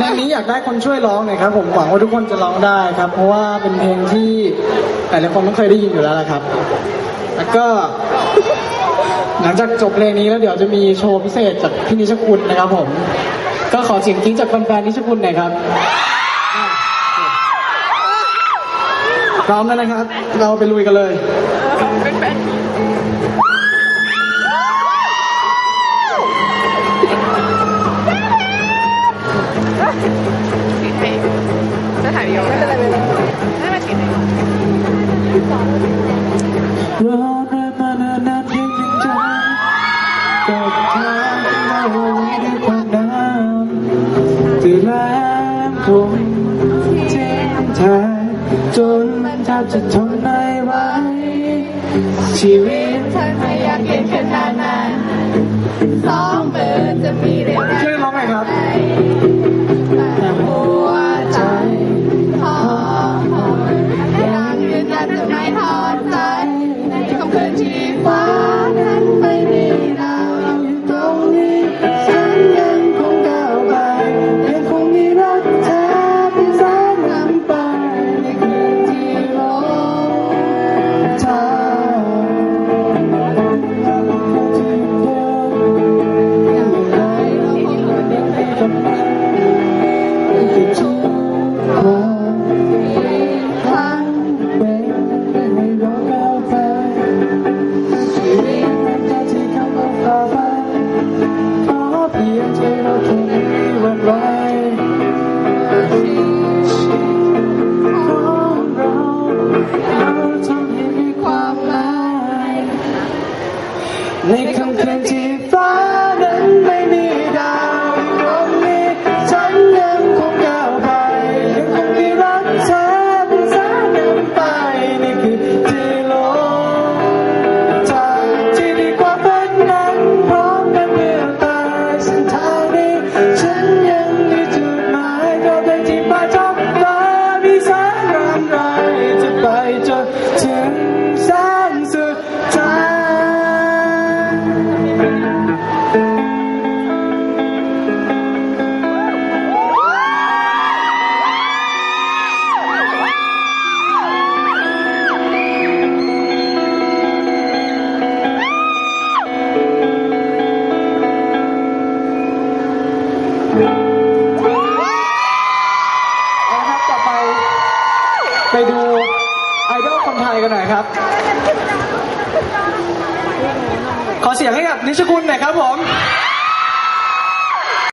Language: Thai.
เพลงนี้อยากได้คนช่วยร้องหน่อยครับผมหวังว่าทุกคนจะร้องได้ครับ เพราะว่าเป็นเพลงที่หลายๆคนต้องเคยได้ยินอยู่แล้วละครับ แล้วก็ หลังจากจบเพลงนี้แล้วเดี๋ยวจะมีโชว์พิเศษจากพี่นิชคุณนะครับผม ก็ขอเสียงกรี๊ดจากแฟนๆนิชคุณหน่อยครับพร้อมแล้วนะครับ เราไปลุยกันเลย รอมานานานเพียงหนึ่งใจกับเธอมาไว้ด้วยความน้ำที่แรงคงทิ้งแทนจนแทบจะทนไม่ไหวชีวิตเธอไม่อยากเห็นขนาด ในค่ ขอเพียงใจเราคงไม่หวั่นไหวของเราเราทำให้มีความหมายในค่ำคืนที่ฟ้า ไปดูไอดอลคนไทยกันหน่อยครับ ขอเสียงให้กับนิชคุณหน่อยครับผม